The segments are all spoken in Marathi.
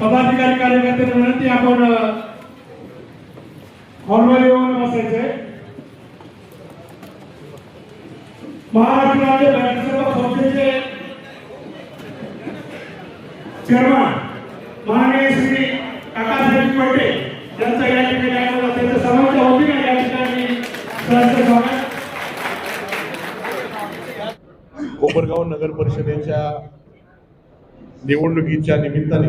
पदाधिकारी कार्यकर्त्यांना विनंती आपण हॉलमध्ये येऊन बसायचंय महाराष्ट्र राज्य बँकेचे संस्थेचे चेअरमन माननीय श्री काकासाहेब पटे यांचा या ठिकाणी आगमन आहे. त्यांच्या सर्वांच्या वतीने या ठिकाणी सहर्ष स्वागत कोपरगाव नगर परिषदेच्या निवडणुकीच्या निमित्ताने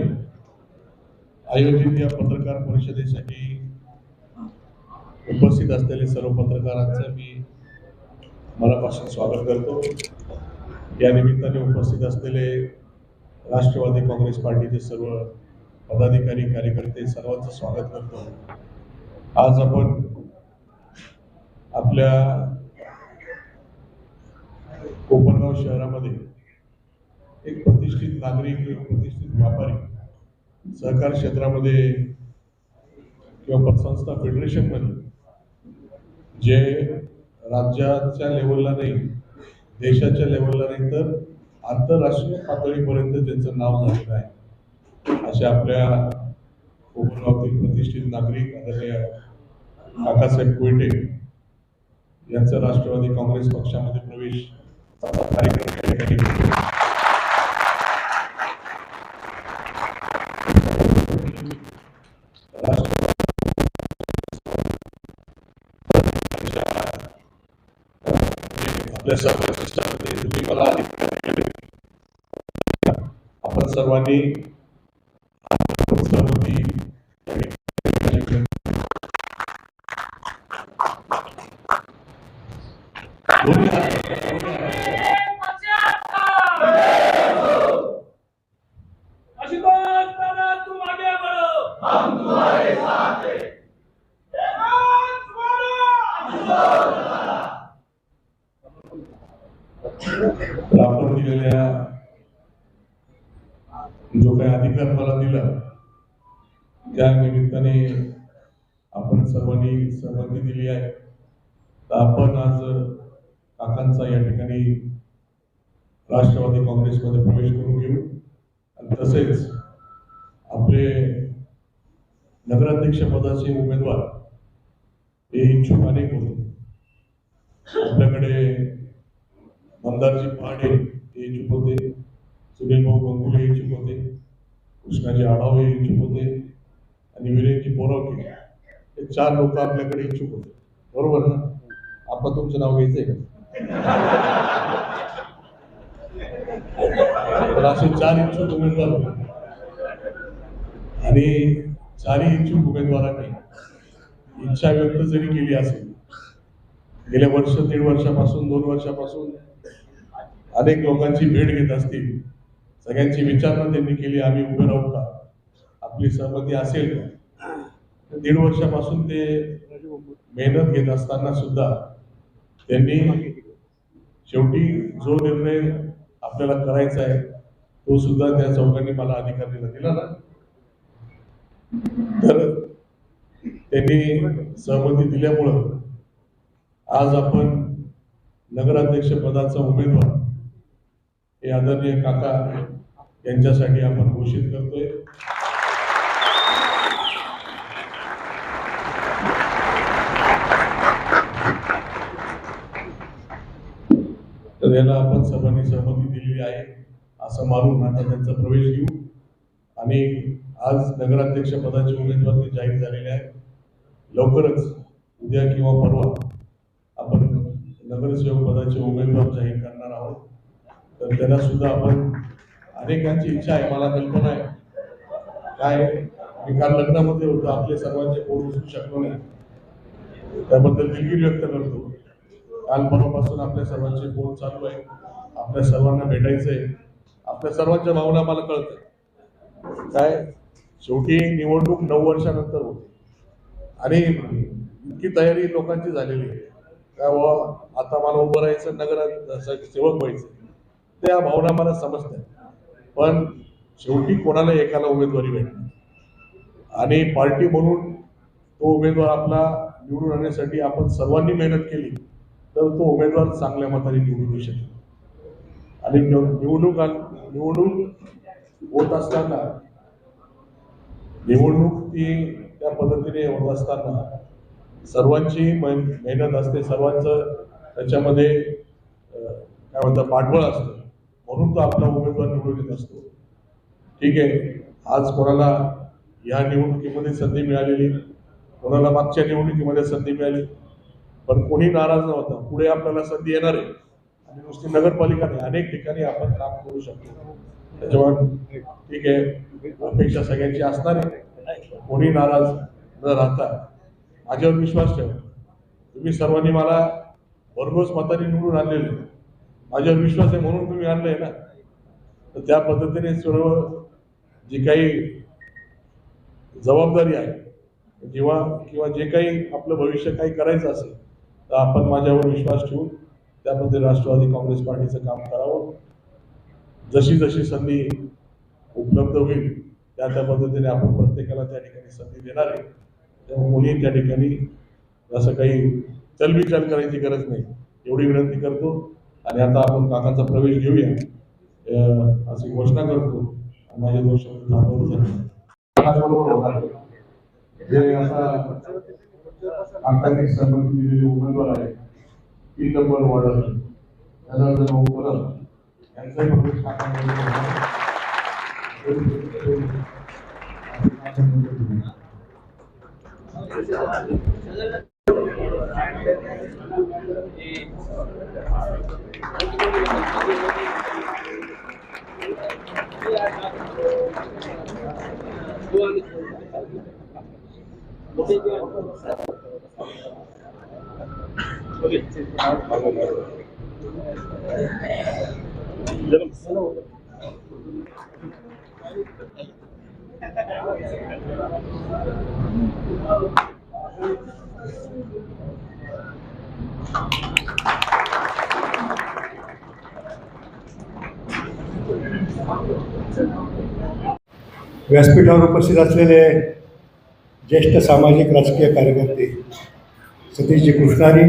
आयोजित या पत्रकार परिषदेसाठी उपस्थित असलेले सर्व पत्रकारांचं मी मनापासून स्वागत करतो. या निमित्ताने उपस्थित असलेले राष्ट्रवादी काँग्रेस पार्टीचे सर्व पदाधिकारी कार्यकर्ते सर्वांचं स्वागत करतो. आज आपण आपल्या कोपरगाव शहरामध्ये एक प्रतिष्ठित नागरिक एक प्रतिष्ठित व्यापारी सहकार क्षेत्रामध्ये किंवा पतसंस्था फेडरेशनमध्ये जे राज्याच्या लेवलला नाही देशाच्या लेवलला नाही तर आंतरराष्ट्रीय पातळीपर्यंत त्यांचं नाव झालेलं आहे. अशा आपल्या कोपरगावातील प्रतिष्ठित नागरिक आदरणीय काकासाहेब कोयटे यांचा राष्ट्रवादी काँग्रेस पक्षामध्ये प्रवेश कार्यक्रम आपल्या सर्व शिष्टामध्ये तुम्ही मला अधिकार आपण सर्वांनी सहमती दोन्ही हात- आशीर्वाद दादा तुम आगे बढ़ो हम तुम्हारे साथ हैं तर आपण दिलेल्या जो काही अधिकार मला दिला त्या निमित्ताने आपण सर्वांनी सहमती दिली आहे तर आपण आज काकांचा या ठिकाणी राष्ट्रवादी काँग्रेसमध्ये प्रवेश करून घेऊ आणि तसेच आपले नगराध्यक्ष पदाचे उमेदवार हे इच्छुक अनेक होते आपल्याकडे मंदारजी पहाडे हे इच्छुक होते सुनील भाऊ गंगुले इच्छुक होते कृष्णाजी आढाव हे इच्छुक होते आणि विरेनजी बोरावके हे चार लोक आपल्याकडे इच्छुक होते बरोबर ना? आपण तुमचं नाव घ्यायचंय का? असे चार इच्छुक उमेदवार होते आणि चारही इच्छुक उमेदवारांनी इच्छा व्यक्त जरी केली असेल गेल्या वर्ष दीड वर्षापासून दोन वर्षापासून अनेक लोकांची भेट घेत असतील. सगळ्यांची विचारणा त्यांनी केली आम्ही उभे राहू का? आपली सहमती असेल का? तर दीड वर्षापासून ते मेहनत घेत असताना सुद्धा त्यांनी शेवटी जो निर्णय आपल्याला करायचा आहे तो सुद्धा त्या चौघांनी मला अधिकार दिला दिला ना. तर त्यांनी सहमती दिल्यामुळं आज आपण नगराध्यक्ष पदाचा उमेदवार हे आदरणीय काका यांच्यासाठी आपण घोषित करतोय. तर याला आपण सर्वांनी सहमती दिलेली आहे असं मानून आता त्यांचा प्रवेश घेऊ. आणि आज नगराध्यक्ष पदाचे उमेदवार ते जाहीर झालेले आहेत. लवकरच उद्या किंवा परवा आपण नगरसेवक पदाचे उमेदवार जाहीर करणार आहोत. तर त्याला सुद्धा आपण अनेकांची इच्छा आहे मला कल्पना आहे. काय मी काल लग्नामध्ये होतो आपले सर्वांचे पोट उचलू शकलो नाही. त्याबद्दल दिलगिरी व्यक्त करतो. काल परवापासून आपल्या सर्वांचे फोन चालू आहे. आपल्या सर्वांना भेटायचं आहे. आपल्या सर्वांच्या भावना मला कळत काय? शेवटी निवडणूक नऊ वर्षानंतर होते. आणि इतकी तयारी लोकांची झालेली आहे. का बुवा आता मला उभं राहायचं नगरात सेवक व्हायचं. त्या भावना मला समजतात. पण शेवटी कोणाला एकाला उमेदवारी भेटणार आणि पार्टी म्हणून तो उमेदवार आपला निवडून आणण्यासाठी आपण सर्वांनी मेहनत केली तर तो उमेदवार चांगल्या मताने निवडून येऊ शकेल. आणि निव- निवडणूक निवडून निवडणूक होत असताना निवडणूक ती त्या पद्धतीने होत असताना सर्वांची मेहनत असते सर्वांचं त्याच्यामध्ये काय म्हणतात पाठबळ असतं. म्हणून तो आपला उमेदवार निवडून येत असतो. ठीक आहे. आज कोणाला या निवडणुकीमध्ये संधी मिळालेली? कोणाला मागच्या निवडणुकीमध्ये संधी मिळाली? पण कोणी नाराज नव्हता. पुढे आपल्याला संधी येणार आहे. आणि नुसती नगरपालिका नाही. अनेक ठिकाणी आपण काम करू शकतो. त्याच्यामुळे ठीक आहे. अपेक्षा सगळ्यांची असणार आहे. कोणी नाराज न राहता माझ्यावर विश्वास ठेवा. तुम्ही सर्वांनी मला भरघोस मताने निवडून आणलेले. माझ्यावर विश्वास आहे म्हणून तुम्ही आणलंय ना. तर त्या पद्धतीने सर्व जी काही जबाबदारी आहे जेव्हा किंवा जे काही आपलं भविष्य काही करायचं असेल तर आपण माझ्यावर विश्वास ठेवून त्या पद्धतीने राष्ट्रवादी काँग्रेस पार्टीचं काम करावं. जशी जशी संधी उपलब्ध होईल त्या त्या पद्धतीने आपण प्रत्येकाला त्या ठिकाणी संधी देणार आहे. त्यामुळे कोणी त्या ठिकाणी असं काही चलबिचल करायची गरज नाही. एवढी विनंती करतो. आणि आता आपण काकांचा प्रवेश घेऊया. अशी घोषणा करतो. माझ्या माझे दोन शब्द थांबवतो आहे. जे असा काकांनी दिलेले उमेदवार आहे तीन नंबर वॉर्डर जनार्दन प्रवेश काकांबरोबर Okay. व्यासपीठावर उपस्थित असलेले ज्येष्ठ सामाजिक राजकीय कार्यकर्ते सतीशजी कृष्णारी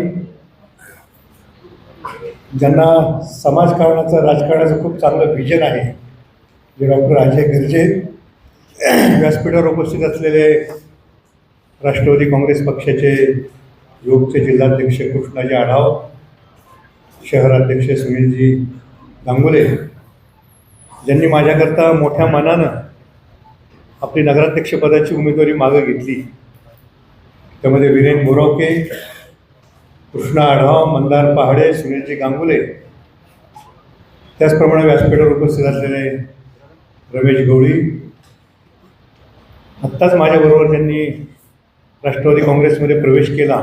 ज्यांना समाजकारणाचं राजकारणाचं खूप चांगलं व्हिजन आहे जे डॉक्टर अजय गर्जे व्यासपीठावर उपस्थित असलेले राष्ट्रवादी काँग्रेस पक्षाचे योगचे जिल्हाध्यक्ष कृष्णाजी आढाव शहराध्यक्ष सुनीलजी गांगुले ज्यांनी माझ्याकरता मोठ्या मनानं आपली नगराध्यक्षपदाची उमेदवारी मागं घेतली. त्यामध्ये विरेन बोरावके कृष्णा आढाव मंदार पहाडे सुनीलजी गांगुले त्याचप्रमाणे व्यासपीठावर उपस्थित असलेले रमेश गवळी आत्ताच माझ्याबरोबर त्यांनी राष्ट्रवादी काँग्रेसमध्ये प्रवेश केला.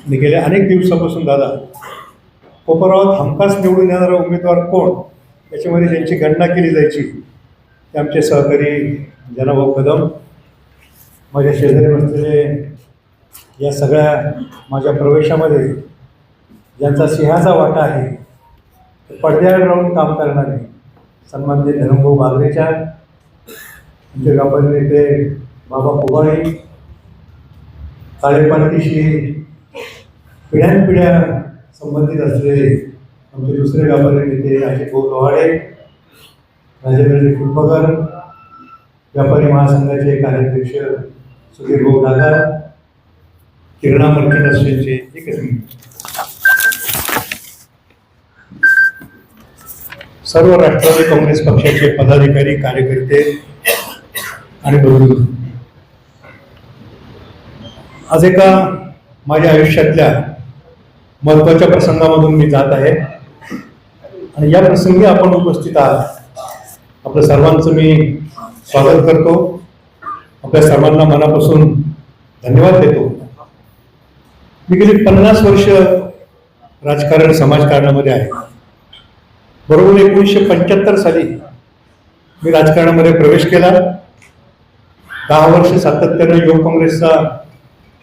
आणि गेल्या अनेक दिवसापासून दादा कोपरावात हमखास निवडून येणारा उमेदवार कोण? याच्यामध्ये ज्यांची गणना केली जायची ते आमचे सहकारी जनाभाऊ कदम माझ्या शेजारी बसलेले या सगळ्या माझ्या प्रवेशामध्ये ज्यांचा सिंहाचा वाटा आहे ते पडद्यावर राहून काम करणारे सन्माननीय धरमभाऊ बागरेच्या आमचे व्यापारी नेते बाबा कुबाळी कार्यपालकीशी पिढ्यानपिढ्या संबंधित असलेले आमचे दुसरे व्यापारी नेते अजित भाऊ लोहाडे राजेंद्रजी फुटपकर व्यापारी महासंघाचे कार्याध्यक्ष सुधीर भाऊ डागा किरणा मर्चंट असोसिएशनचे एकच सर्व राष्ट्रवादी काँग्रेस पक्षाचे पदाधिकारी कार्यकर्ते आणि बंधू. आज एका माझ्या आयुष्यातल्या महत्त्वाच्या प्रसंगामधून मी जात आहे. आणि या प्रसंगी आपण उपस्थित आहात. आपल्या सर्वांचं मी स्वागत करतो. आपल्या सर्वांना मनापासून धन्यवाद देतो. मी गेली पन्नास वर्ष राजकारण समाजकारणामध्ये आहे. बरोबर एकोणीसशे पंच्याहत्तर साली मी राजकारणामध्ये प्रवेश केला. दहा वर्ष सातत्यानं युवक काँग्रेसचा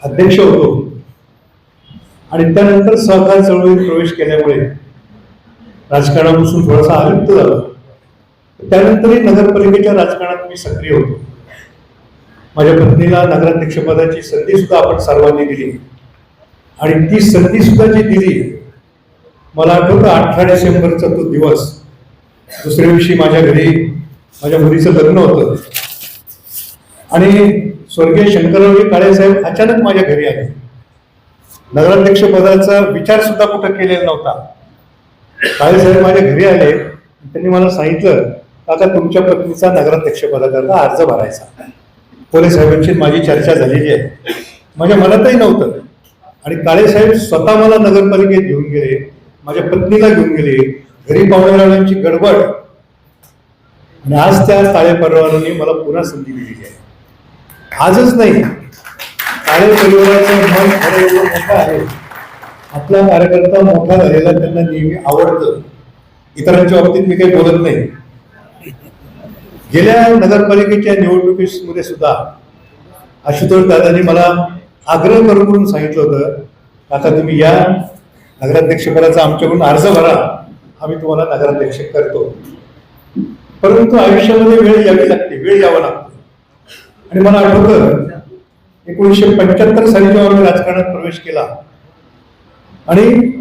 अध्यक्ष होतो. आणि त्यानंतर सहकार चळवळीत प्रवेश केल्यामुळे राजकारणापासून थोडासा अलिप्त झाला. त्यानंतरही नगरपालिकेच्या राजकारणात मी सक्रिय होतो. माझ्या पत्नीला नगराध्यक्षपदाची संधी सुद्धा आपण सर्वांनी दिली. आणि ती संधी सुद्धा जी दिली मला आठवतं अठरा डिसेंबरचा तो दिवस. दुसऱ्या दिवशी माझ्या घरी माझ्या मुलीचं लग्न होतं. आणि स्वर्गीय शंकररावजी काळेसाहेब अचानक माझ्या घरी आले. नगराध्यक्ष पदाचा विचार सुद्धा कुठं केलेला नव्हता. काळेसाहेब माझ्या घरी आले. त्यांनी मला सांगितलं आता तुमच्या पत्नीचा नगराध्यक्ष पदाकरता अर्ज भरायचा. पोलीस साहेबांची माझी चर्चा झालेली आहे. माझ्या मनातही नव्हतं. आणि काळेसाहेब स्वतः मला नगरपालिकेत घेऊन गेले माझ्या पत्नीला घेऊन गेले. घरी पाहुण्याची गडबड. आणि आज त्या काळे परिवाराने मला पुन्हा संधी दिलेली आहे. आजच नाही. काळे परिवाराचं मन खरं एवढं मोठं आहे. आपला कार्यकर्ता मोठा झालेला त्यांना नेहमी आवडतं. इतरांच्या बाबतीत मी काही बोलत नाही. गेल्या नगरपालिकेच्या निवडणुकीमध्ये सुद्धा आशुतोष दादांनी मला आग्रह करून करून सांगितलं होतं आता तुम्ही या. नगराध्यक्षपदाचा आमच्याकडून अर्ज भरा. आम्ही तुम्हाला नगराध्यक्ष करतो. परंतु आयुष्यामध्ये वेळ यावी लागते. वेळ यावा लागतो. आणि मला आठवतं एकोणीसशे पंच्याहत्तर साली जेव्हा मी राजकारणात प्रवेश केला. आणि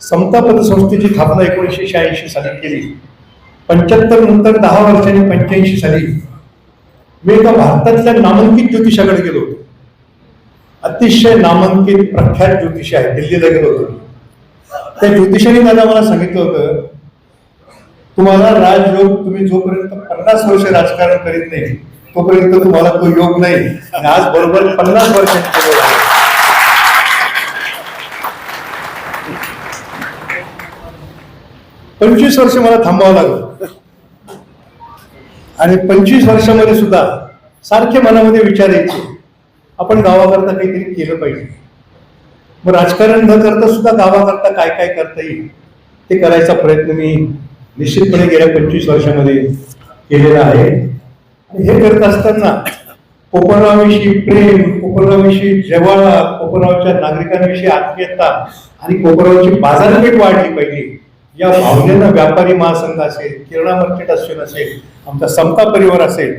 समता पतसंस्थेची स्थापना एकोणीसशे शहाऐंशी साली केली. पंच्याहत्तर नंतर दहा वर्षांनी पंच्याऐंशी साली मी एका भारतातल्या नामांकित ज्योतिषाकडे गेलो होतो. अतिशय नामांकित प्रख्यात ज्योतिषी आहे दिल्लीला गेलो होतो. त्या ज्योतिषाने दादा मला सांगितलं होतं तुम्हाला राजयोग तुम्ही जोपर्यंत पन्नास वर्ष राजकारण करीत नाही तोपर्यंत तुम्हाला तो योग नाही. आणि आज बरोबर पन्नास वर्षांचा योग आहे. पंचवीस वर्ष मला थांबावं लागलं. आणि पंचवीस वर्षामध्ये सुद्धा सारखे मनामध्ये विचार यायचे आपण गावाकरता काहीतरी केलं पाहिजे. मग राजकारण न करता सुद्धा गावाकरता काय काय करता येईल ते करायचा प्रयत्न मी निश्चितपणे गेल्या पंचवीस वर्षामध्ये केलेला आहे. हे करत असताना कोपरगावविषयी प्रेम कोपरगावविषयी जेव्हा कोपरगावच्या नागरिकांविषयी आत्मीयता आणि कोपरगावची बाजारपेठ वाढली पाहिजे. या भावनेनं व्यापारी महासंघ असेल किरणा मार्केट असेल असेल आमचा समता परिवार असेल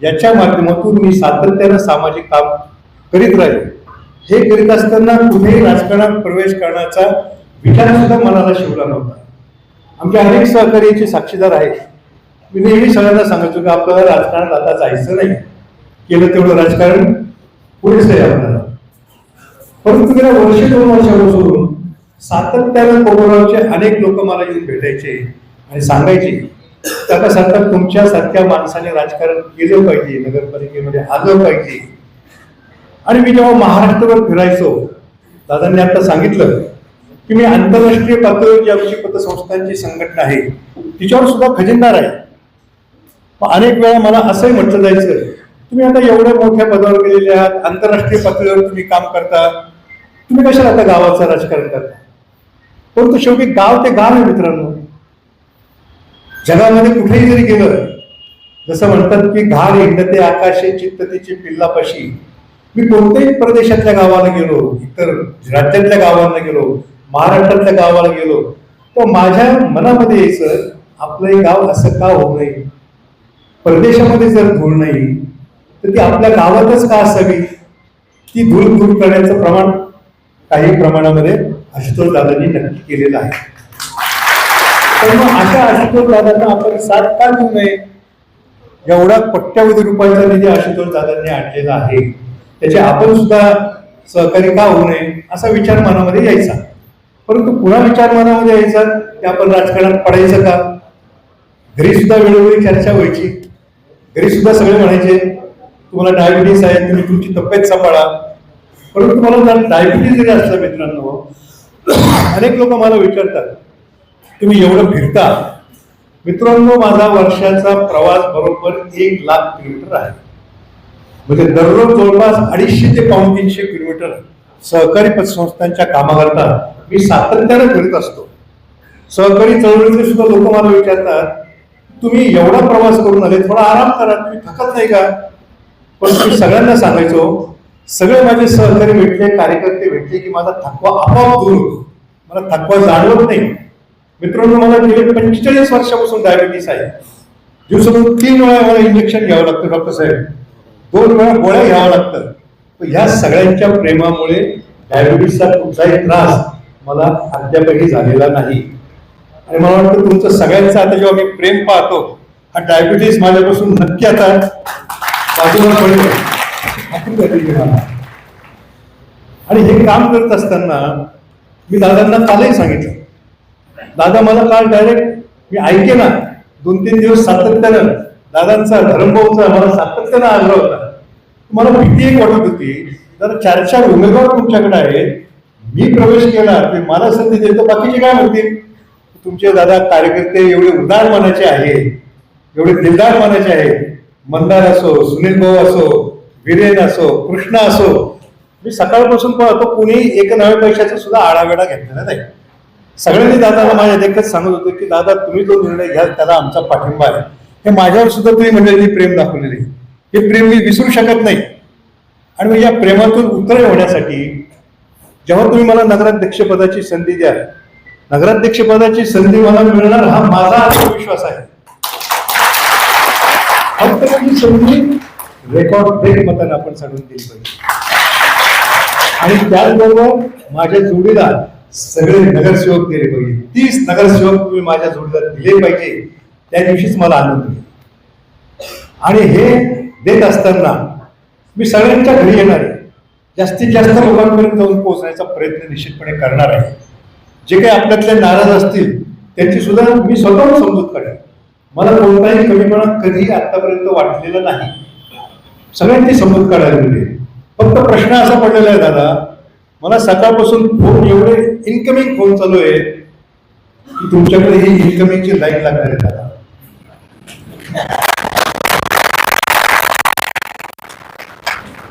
याच्या माध्यमातून मी सातत्यानं सामाजिक काम करीत राहिलो. हे करीत असताना कुठेही राजकारणात प्रवेश करण्याचा विचार सुद्धा मनाला शिवला नव्हता. आमच्या अनेक सहकार्याचे साक्षीदार आहेत. मी नेहमी सगळ्यांना सांगायचो की आपल्याला राजकारणात आता जायचं नाही. केलं तेवढं राजकारण पुरेसं आहे आपल्याला. परंतु गेल्या वर्ष दोन वर्षापासून सातत्यानं कोरोनाचे अनेक लोक मला येऊन भेटायचे आणि सांगायचे त्याला सांगतात तुमच्यासारख्या माणसाने राजकारण केलं पाहिजे नगरपालिकेमध्ये आलं पाहिजे. आणि मी जेव्हा महाराष्ट्रभर फिरायचो दादांनी आता सांगितलं की मी आंतरराष्ट्रीय पातळीवर ज्या आमची पतसंस्थांची संघटना आहे तिच्यावर सुद्धा खजिनदार आहे. अनेक वेळा मला असंही म्हटलं जायचं तुम्ही आता एवढ्या मोठ्या पदावर गेलेले आहात आंतरराष्ट्रीय पातळीवर तुम्ही काम करता तुम्ही कशाला आता गावाचं राजकारण करता? परंतु शेवटी गाव ते गाव आहे मित्रांनो. जगामध्ये कुठेही जरी गेलं जसं म्हणतात की घाण हिंडते आकाशे चित्त तिची पिल्लापाशी. मी कोणत्याही प्रदेशातल्या गावाला गेलो इतर राज्यातल्या गावांना गेलो महाराष्ट्रातल्या गावाला गेलो तर माझ्या मनामध्ये यायचं आपलं हे गाव असं का होऊ नये? परदेशामध्ये जर धूळ नाही तर ती आपल्या गावातच का असावी? ती धूळ दूर करण्याचं प्रमाण काही प्रमाणामध्ये आशुतोष दादांनी नक्की केलेलं आहे. तर मग अशा आशुतोष दादांना आपण साथ का देऊ नये? एवढा पट्ट्यावधी रुपयाचा निधी आशुतोष दादांनी आणलेला आहे. त्याचे आपण सुद्धा सहकारी का होऊ नये असा विचार मनामध्ये यायचा. परंतु पुन्हा विचार मनामध्ये यायचा की आपण राजकारणात पडायचं का? घरी सुद्धा वेळोवेळी चर्चा व्हायची. घरी सुद्धा सगळे म्हणायचे तुम्हाला डायबिटीस आहे तुम्ही तुमची तब्येत सांभाळा. परंतु तुम्हाला डायबिटीस जरी असलं मित्रांनो अनेक लोक मला विचारतात तुम्ही एवढं फिरता? मित्रांनो माझा वर्षाचा प्रवास बरोबर एक लाख किलोमीटर आहे. म्हणजे दररोज जवळपास अडीचशे ते पाऊन तीनशे किलोमीटर सहकारी पतसंस्थांच्या कामाकरता मी सातत्यानं फिरत असतो. सहकारी चळवळीतले सुद्धा लोक मला विचारतात तुम्ही एवढा प्रवास करून आले थोडा आराम करा तुम्ही थकत नाही का? पण मी सगळ्यांना सांगायचो सगळे माझे सहकारी भेटले कार्यकर्ते भेटले की माझा थकवा आपोआप दूर होतो. मला थकवा जाणवत नाही. मित्रांनो मला गेले पंचेचाळीस वर्षापासून डायबिटीस आहे. दिवसातून तीन वेळा मला इंजेक्शन घ्यावं लागतं डॉक्टर साहेब. दोन वेळा गोळ्या घ्यावं लागतं. ह्या सगळ्यांच्या प्रेमामुळे डायबिटीसचा कुठलाही त्रास मला अद्यापही झालेला नाही. आणि मला वाटतं तुमचं सगळ्यांचं आता जेव्हा मी प्रेम पाहतो हा डायबिटीस माझ्यापासून नक्की आता बाजूला पडेल. मला. आणि हे काम करत असताना मी दादांना कालही सांगितलं. दादा मला काल डायरेक्ट मी ऐके ना दोन तीन दिवस सातत्यानं दादांचा धर्मभाऊचा मला सातत्यानं आग्रह होता. मला भीती एक वाटत होती जर चार चार उमेदवार तुमच्याकडे आहेत मी प्रवेश केला ते मला संधी देतो बाकीचे काय म्हणतील? तुमचे दादा कार्यकर्ते एवढे उदार मनाचे आहेत एवढे दिलदार मनाचे आहेत. मंदार असो सुनील भाऊ असो वीरेन असो कृष्ण असो मी सकाळपासून पाहतो कुणी एक नव्या पैशाचा सुद्धा आढावेडा घेतलेला नाही. सगळ्यांनी दादाला माझ्या देखत सांगत होते की दादा तुम्ही जो निर्णय घ्याल त्याला आमचा पाठिंबा आहे. हे माझ्यावर सुद्धा तुम्ही म्हणजे प्रेम दाखवलेले हे प्रेम मी विसरू शकत नाही. आणि मग या प्रेमातून उतरे होण्यासाठी जेव्हा तुम्ही मला नगराध्यक्षपदाची संधी द्याल नगराध्यक्षपदाची संधी मला मिळणार हा माझा आत्मविश्वास आहे. फक्त ही संधी रेकॉर्ड ब्रेक मताने आपण सांगून दिली पाहिजे. आणि त्याचबरोबर माझ्या जोडीला सगळे नगरसेवक दिले पाहिजे. तीस नगरसेवक तुम्ही माझ्या जोडीला दिले पाहिजे. त्या दिवशीच मला आनंद मिळेल आणि हे देत असताना मी सगळ्यांच्या घरी येणार आहे. जास्तीत जास्त लोकांपर्यंत जाऊन पोहोचण्याचा प्रयत्न निश्चितपणे करणार आहे. जे काही आपल्यातले नाराज असतील त्यांची सुद्धा मी स्वतःहून समजूत काढेल मला कोणताही कमीपणा कधी आतापर्यंत वाटलेला नाही. सगळ्यांची समजूत काढायला मिळते फक्त प्रश्न असा पडलेला आहे दादा मला सकाळपासून फोन एवढे इन्कमिंग फोन चालू आहे की तुमच्याकडे ही इन्कमिंगची लाईन लागणार आहे दादा.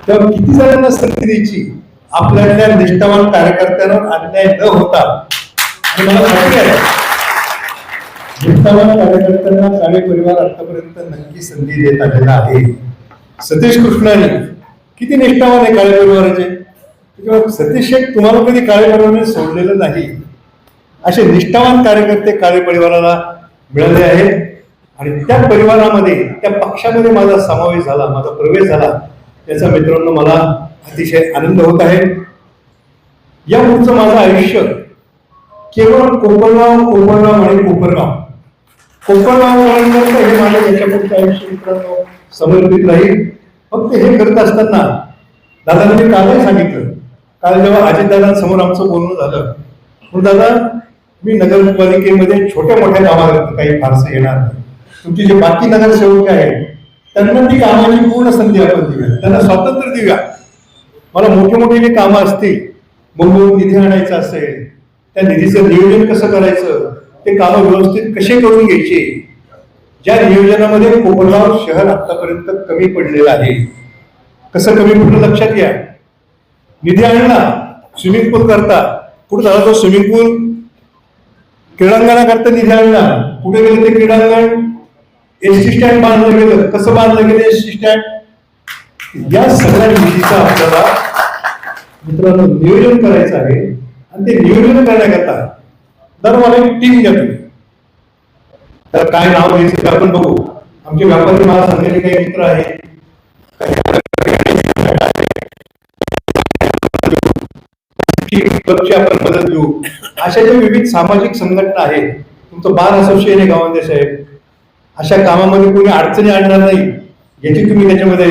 तर किती जणांना संधी द्यायची? आपल्यातल्या निष्ठावान कार्यकर्त्यांवर अन्याय न होता मला खात्री आहे निष्ठावान कार्यकर्त्यांना काळे परिवार आतापर्यंत नक्की संधी देत आलेला आहे. सतीश कृष्णाने किती निष्ठावान आहे काळे परिवाराचे? त्याच्यामुळे सतीश शेख तुम्हाला कधी काळे परिवाराने सोडलेलं नाही. असे निष्ठावान कार्यकर्ते काळे परिवाराला मिळाले आहेत. आणि त्या परिवारामध्ये त्या पक्षामध्ये माझा समावेश झाला माझा प्रवेश झाला. याचा मित्रांनो मला अतिशय आनंद होत आहे. या पुढचं माझं आयुष्य केवळ कोपरगाव कोपरगाव आणि कोपरगाव. कोपरगाव पर्यंत हे माझ्या याच्या आयुष्य मित्रांनो समर्पित राहील फक्त हे करत असताना दादा मी कालही सांगितलं. काल जेव्हा अजितदादांसमोर आमचं बोलणं झालं म्हणून दादा मी नगरपालिकेमध्ये छोट्या मोठ्या कामाला काही फारसं येणार नाही. तुमचे जे बाकी नगरसेवक आहेत त्यांना ती कामाची पूर्ण संधी आपण देऊया. त्यांना स्वातंत्र्य देऊया. मला मोठे मोठे जे कामं असतील मुंबईहून निधी आणायचा असेल त्या निधीचं नियोजन कसं करायचं? ते कामं व्यवस्थित कसे करून घ्यायचे? ज्या नियोजनामध्ये कोपरगाव शहर आतापर्यंत कमी पडलेलं आहे कसं कमी पडलं लक्षात घ्या. निधी आणला स्विमिंग पूल करता. कुठं झाला तो स्विमिंग पूल क्रीडांगणाकरता निधी आणला. कुठे गेलं ते क्रीडांगण? एस टी स्टँड बांधलं गेलं. कसं बांधलं गेलं एस टी स्टँड? या सगळ्या निधीचा आपल्याला मित्रांनो नियोजन करायचं आहे. आणि ते नियोजन करण्याकरता दर मला एक टीम घ्या तुम्ही तर काय नाव घ्यायचं ते आपण बघू. आमचे व्यापारी मला सांगलेले काही मित्र आहेत. क्लबची आपण मदत घेऊ. अशा ज्या विविध सामाजिक संघटना आहेत तुमचं बार असोसिएशन आहे गावामध्ये साहेब. अशा कामामध्ये कोणी अडचणी आणणार नाही. याची तुम्ही त्याच्यामध्ये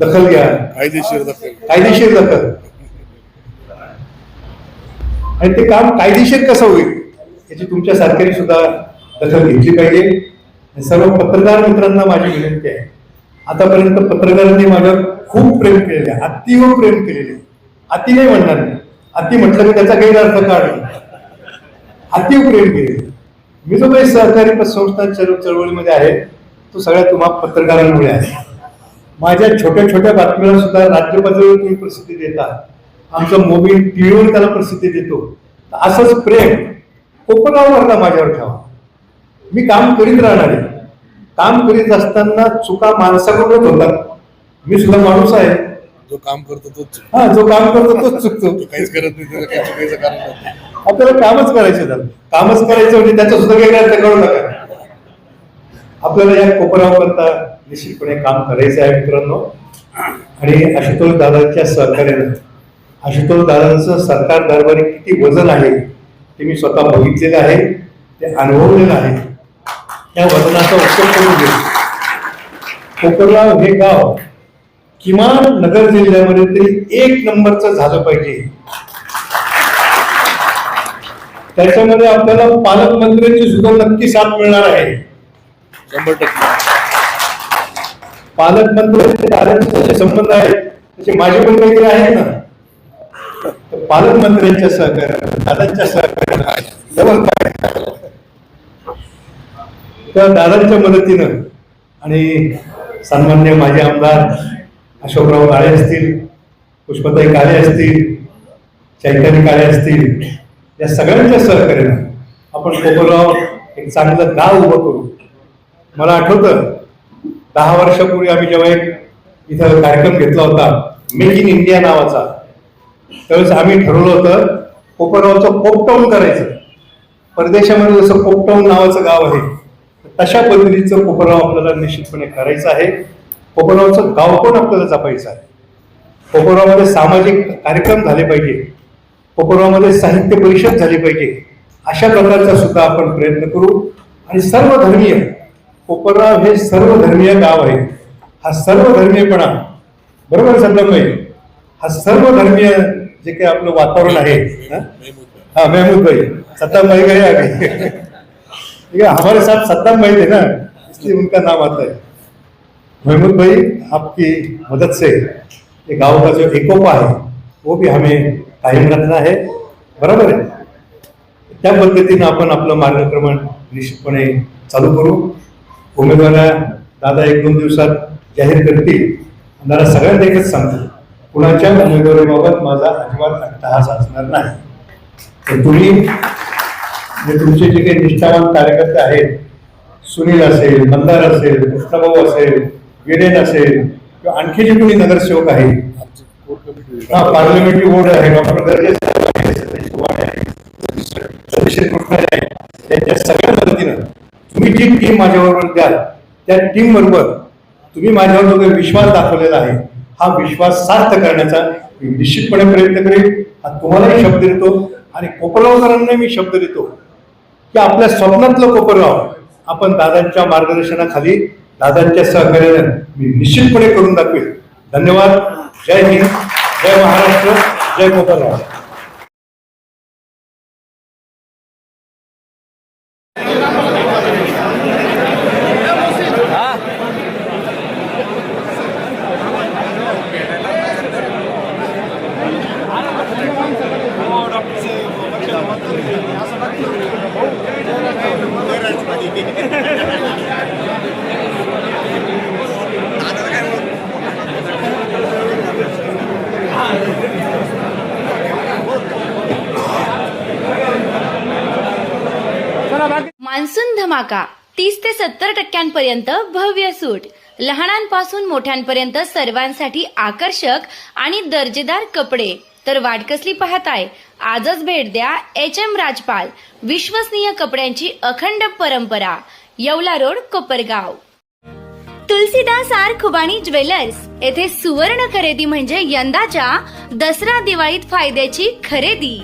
दखल घ्या. कायदेशीर दखल. कायदेशीर दखल. आणि ते काम कायदेशीर कसं होईल याची तुमच्या सरकारी सुद्धा दखल घेतली पाहिजे. सर्व पत्रकार मित्रांना माझी विनंती आहे आतापर्यंत पत्रकारांनी माझ्यावर खूप प्रेम केलेले आहे अतिव प्रेम केलेले आहे. अति नाही म्हणणार मी. अति म्हटलं की त्याचा गैरअर्थ काढ अतिव प्रेम केलेले मी जो काही सहकारी संस्था चळव चळवळीमध्ये आहे तो सगळ्या तुम्हा पत्रकारांमुळे आहे. माझ्या छोट्या छोट्या बातमीला सुद्धा राज्य पातळीवर तुम्ही प्रसिद्धी देता आमचा मोबाईल टीव्हीवर त्याला प्रसिद्धी देतो. असंच प्रेम कोपरावरला माझ्यावर ठेवा. मी काम करीत राहणार आहे. काम करीत असताना चुका माणसाकडूनच होतात. मी सुद्धा माणूस आहे. जो काम करतो तोच. हा जो काम करतो तोच चुकतो. काहीच करत नाही त्याला काही चुकायचं कारण नाही. आपल्याला कामच करायचं झालं कामच करायचं म्हणजे त्याचा सुद्धा काही अर्थ कळू नका. आपल्याला या कोपराव करता निश्चितपणे काम करायचं आहे मित्रांनो. आणि आशुतोष दादांच्या सहकार्यानं आशुतोष दादांचं सरकार दरबारी किती वजन आहे ते मी स्वतः बघितलेलं आहे ते अनुभवलेलं आहे. त्या वजनाचा उपयोग करून घेऊ कोपरगाव हे गाव किमान नगर जिल्ह्यामध्ये तरी एक नंबरचं झालं पाहिजे. त्याच्यामध्ये आपल्याला पालकमंत्र्यांची सुद्धा नक्की साथ मिळणार आहे. शंभर टक्के. पालकमंत्र्यांचे संबंध आहेत त्याचे माझे पण काहीतरी आहेत ना? पालकमंत्र्यांच्या सहकार्यानं दादांच्या सहकार्यानं जवळ त्या दादांच्या मदतीनं आणि सन्मान्य माझे आमदार अशोकराव काळे असतील पुष्पताई काळे असतील चैतन्य काळे असतील या सगळ्यांच्या सहकार्यानं आपण कोपरगाव एक चांगलं गाव उभं करू. मला आठवतं दहा वर्षापूर्वी आम्ही जेव्हा एक इथं कार्यक्रम घेतला होता मेक इन इंडिया नावाचा त्यावेळेस आम्ही ठरवलं होतं कोपरगावचं पोपटाऊन करायचं. परदेशामध्ये जसं पोपटाऊन नावाचं गाव आहे तशा पद्धतीचं कोपरगाव आपल्याला निश्चितपणे करायचं आहे. कोपरगावचं गाव पण आपल्याला जपायचं आहे. कोपरगावमध्ये सामाजिक कार्यक्रम झाले पाहिजे. कोपरगावमध्ये साहित्य परिषद झाली पाहिजे. अशा प्रकारचा सुद्धा आपण प्रयत्न करू. आणि सर्व धर्मीय कोपरगाव हे सर्व धर्मीय गाव आहे. हा सर्व धर्मीयपणा बरोबर सध्या हा सर्व धर्मीय जे काही आपलं वातावरण आहे हा? हाँ महमूद भाई सत्ता भाई गए आगे ठीक है हमारे साथ सत्ता भाई थे ना इसलिए उनका नाम आता है. महमूद भाई आपकी मदद से ये गांव का जो एकोपा है वो भी हमें कायम रखना है। बरोबर आहे त्या पद्धतीनं आपण आपलं मार्गक्रमण निश्चितपणे चालू करू. उमेदवारा दादा एक दोन दिवसात जाहीर करतील. मला सगळ्यांना एकच सांगतो. कुणाच्या उमेदवारीबाबत माझा अजिबात अट्टहास असणार नाही. तर तुम्ही जे तुमचे जे काही निष्ठावान कार्यकर्ते आहेत सुनील असेल मंदार असेल कृष्णभाऊ असेल विरेन असेल किंवा आणखी जे कोणी नगरसेवक आहे हा पार्लमेंटरी बोर्ड आहे डॉक्टर गर्जे आहे, त्यांच्या सगळ्या मदतीनं तुम्ही जी टीम माझ्याबरोबर द्याल त्या टीम बरोबर तुम्ही माझ्यावर जो काही विश्वास दाखवलेला आहे हा विश्वास सार्थ करण्याचा मी निश्चितपणे प्रयत्न करेन. हा तुम्हालाही शब्द देतो आणि कोपरगावकरांना मी शब्द देतो की आपल्या स्वप्नातलं कोपरगाव आपण दादांच्या मार्गदर्शनाखाली दादांच्या सहकार्यानं मी निश्चितपणे करून दाखवेल धन्यवाद. जय हिंद. जय महाराष्ट्र. जय कोपरगाव. मान्सून धमाका तीस ते सत्तर टक्क्यांपर्यंत भव्य सूट. लहानांपासून मोठ्यांपर्यंत सर्वांसाठी आकर्षक आणि दर्जेदार कपडे. तर वाट कसली पाहताय? आजच भेट द्या एच एम राजपाल विश्वसनीय कपड्यांची अखंड परंपरा Yeola road Kopargaon. Tulsidas R Khubani jewellers येथे सुवर्ण खरेदी म्हणजे यंदाच्या दसरा दिवाळीत फायद्याची खरेदी.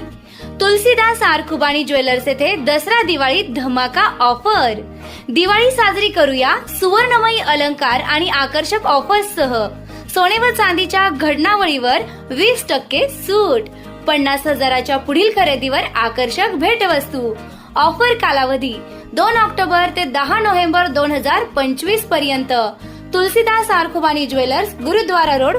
तुलसीदास आरखुबाणी ज्वेलर्स येथे दसरा दिवाळी धमाका ऑफर. दिवाळी साजरी करूया सुवर्णमयी अलंकार आणि आकर्षक ऑफर्स सह सोने व चांदीच्या घडणावळीवर वीस टक्के सूट. पन्नास हजाराच्या पुढील खरेदीवर आकर्षक भेटवस्तू. ऑफर कालावधी दोन ऑक्टोबर ते दहा नोव्हेंबर दोन हजार पंचवीसपर्यंत. Tulsidas R Khubani jewellers Gurudwara road